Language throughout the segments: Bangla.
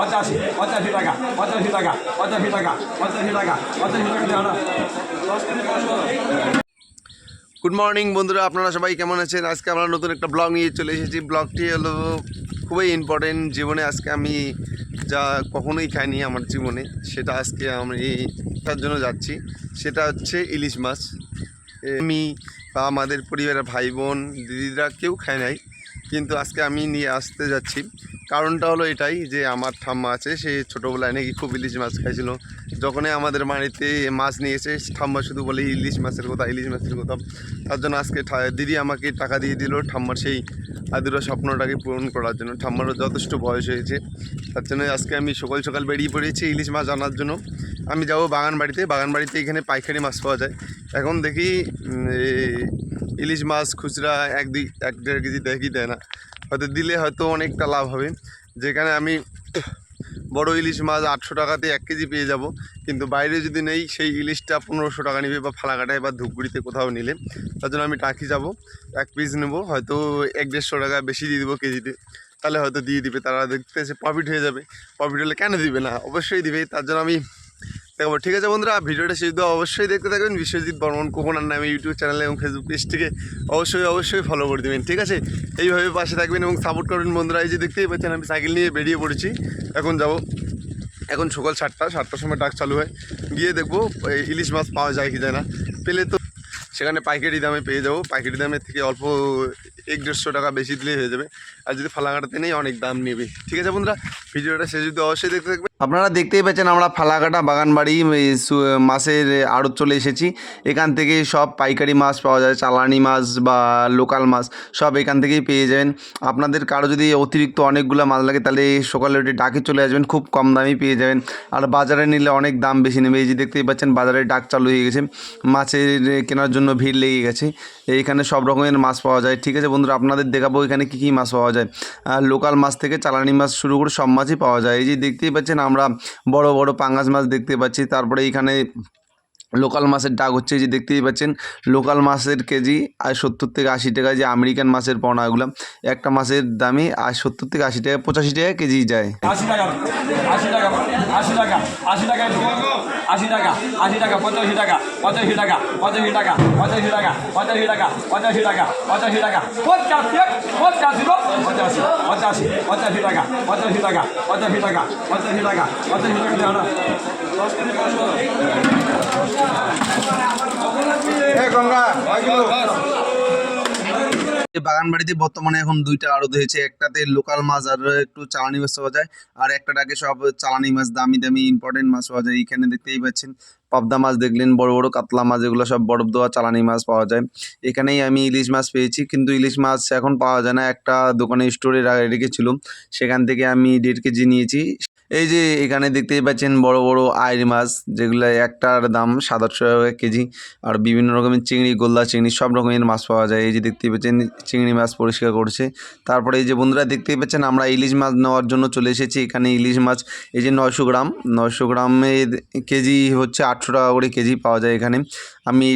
পঁচাশি পঁচাশি টাকা পঁচাশি টাকা পঁচাশি টাকা পঁচাশি টাকা পঁচাশি টাকা গুড মর্নিং বন্ধুরা, আপনারা সবাই কেমন আছেন? আজকে আমরা নতুন একটা ব্লগ নিয়ে চলে এসেছি। ব্লগটি হলো খুবই ইম্পর্টেন্ট জীবনে। আজকে আমি যা কখনোই খাইনি আমার জীবনে, সেটা আজকে আমি তার জন্য যাচ্ছি। সেটা হচ্ছে ইলিশ মাছ। আমি বা আমাদের পরিবারের ভাই বোন, দিদিরা কেউ খায় নাই, কিন্তু আজকে আমি নিয়ে আসতে যাচ্ছি। কারণটা হলো এটাই যে আমার ঠাম্মা আছে, সে ছোটোবেলায় নাকি খুব ইলিশ মাছ খাইছিল। যখনই আমাদের বাড়িতে মাছ নিয়ে এসে, ঠাম্মা শুধু বলে ইলিশ মাছের কথা, ইলিশ মাছের কথা। তার জন্য আজকে দিদি আমাকে টাকা দিয়ে দিল ঠাম্মার সেই আদুরা স্বপ্নটাকে পূরণ করার জন্য। ঠাম্মারও যথেষ্ট বয়স হয়েছে। তার জন্য আজকে আমি সকাল সকাল বেরিয়ে পড়েছি ইলিশ মাছ আনার জন্য। আমি যাব বাগান বাড়িতে বাগান বাড়িতে এখানে পাইকারি মাছ পাওয়া যায়। এখন দেখি ইলিশ মাছ, খুচরা এক দুই এক দেড় কেজি দেখি দেয় না। হয়তো দিলে হয়তো অনেকটা লাভ হবে। যেখানে আমি বড় ইলিশ মাছ আটশো টাকাতে এক কেজি পেয়ে যাব। কিন্তু বাইরে যদি নেই, সেই ইলিশটা পনেরোশো টাকা নেবে বা ফালাকাটায় বা ধূপগুড়িতে কোথাও নিলে। তার জন্য আমি টাকি যাব। এক পিস নেব। হয়তো এক দেড়শো টাকা বেশি দিয়ে দেবো কেজিতে। তাহলে হয়তো দিয়ে দিবে। তারা দেখতেছে প্রফিট হয়ে যাবে। প্রফিট হলে কেন দিবে না? অবশ্যই দিবে। তার জন্য আমি দেখো, ঠিক আছে বন্ধুরা, ভিডিওটা শেষ দেওয়া অবশ্যই দেখতে থাকবেন। বিশ্বজিৎ বর্মন কোকোনার নামে ইউটিউব চ্যানেলে এবং ফেসবুক পেজটিকে অবশ্যই অবশ্যই ফলো করে দেবেন, ঠিক আছে? এইভাবে পাশে থাকবেন এবং সাপোর্ট করবেন বন্ধুরা। এই যে দেখতেই পাচ্ছেন, আমি সাইকেল নিয়ে বেরিয়ে পড়েছি। এখন যাব, এখন সকাল সাতটা, সাতটার সময় ডাক চালু হয়। গিয়ে দেখব ইলিশ মাছ পাওয়া যায় কি যায় না। পেলে তো সেখানে পাইকারি দামে পেয়ে যাব। পাইকারি দামের থেকে অল্প এক দেড়শো টাকা বেশি দিলেই হয়ে যাবে। আর যদি ফালাকাটাতে নেই, অনেক দাম নেবে। ঠিক আছে বন্ধুরা? ভিডিওটা শেষ যদি অবশ্যই দেখতে থাকবে আপনারা দেখতেই পাচ্ছেন, আমরা ফালাকাটা বাগানবাড়ি মাছের আড়ত চলে এসেছি। এখান থেকে সব পাইকারি মাছ পাওয়া যায়, চালানি মাছ বা লোকাল মাছ, সব এখান থেকেই পেয়ে যাবেন। আপনাদের কারও যদি অতিরিক্ত অনেকগুলো মাছ লাগে, তাহলে সকালে উঠে ডাকে চলে আসবেন, খুব কম দামেই পেয়ে যাবেন। আর বাজারে নিলে অনেক দাম বেশি নেবে। এই যে দেখতেই পাচ্ছেন, বাজারে ডাক চালু হয়ে গেছে। মাছের কেনার জন্য ভিড় লেগে গেছে। এইখানে সব রকমের মাছ পাওয়া যায়। ঠিক আছে বন্ধুরা, আপনাদের দেখাবো এখানে কী কী মাছ পাওয়া যায়। লোকাল মাছ থেকে চালানি মাছ শুরু করে সব মাছই পাওয়া যায়। এই যে দেখতেই পাচ্ছেন, আমরা বড় বড় পাঙ্গাস মাছ দেখতে পাচ্ছি। তারপরে এইখানে লোকাল মাছের ডাক হচ্ছে যে দেখতেই পাচ্ছেন লোকাল মাছের কেজি আর সত্তর থেকে আশি টাকা যে আমেরিকান মাছের পোনা এগুলো একটা মাছের দামে আর সত্তর থেকে আশি টাকা পঁচাশি টাকা কেজি যায় এই বাগান বাড়িতে বর্তমানে এখন দুইটা আড়ত হয়েছে, একটাতে লোকাল মাছ আর একটু চালানি মাছ পাওয়া যায়, আর একটাটাকে সব চালানি মাছ, দামি দামি ইম্পর্টেন্ট মাছ পাওয়া যায় এখানে দেখতেই পাচ্ছেন। পাবদা মাছ দেখলেন, বড় বড় কাতলা মাছ, এগুলো সব বরফ দেওয়া চালানি মাছ পাওয়া যায়। এখানেই আমি ইলিশ মাছ পেয়েছি, কিন্তু ইলিশ মাছ এখন পাওয়া যায় না, একটা দোকানে স্টোরে রেখেছিল সেখান থেকে আমি দেড় কেজি নিয়েছি। এই যে এখানে দেখতেই পাচ্ছেন বড় বড় আইর মাছ, যেগুলো একটার দাম সাতাশশো টাকা কেজি, আর বিভিন্ন রকমের চিংড়ি, গোল্লা চিংড়ি, সব রকমের মাছ পাওয়া যায়। এই যে দেখতেই পাচ্ছেন চিংড়ি মাছ পরিষ্কার করছে। তারপরে এই যে বন্ধুরা দেখতেই পাচ্ছেন আমরা ইলিশ মাছ নেওয়ার জন্য চলে এসেছি। এখানে ইলিশ মাছ, এই যে নয়শো গ্রাম, নয়শো গ্রামের কেজি হচ্ছে আটশো টাকা করে কেজি পাওয়া যায় এখানে। আমি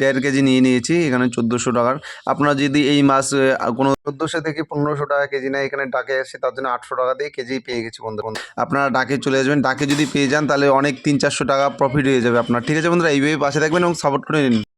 দেড় কেজি নিয়ে নিয়েছি, এখানে চোদ্দোশো টাকার। আপনারা যদি এই মাছ কোনো চোদ্দোশো থেকে পনেরোশো টাকা কেজি নেয়, এখানে ডাকে আসে তার জন্য আটশো টাকা দিয়ে কেজি পেয়ে গেছি বন্ধু আপনারা ডাকে চলে আসবেন, ডাকে যদি পেয়ে যান, তাহলে অনেক তিন চারশো টাকা প্রফিট হয়ে যাবে আপনার। ঠিক আছে বন্ধুরা এইভাবে পাশে থাকবেন এবং সাপোর্ট করে নিন।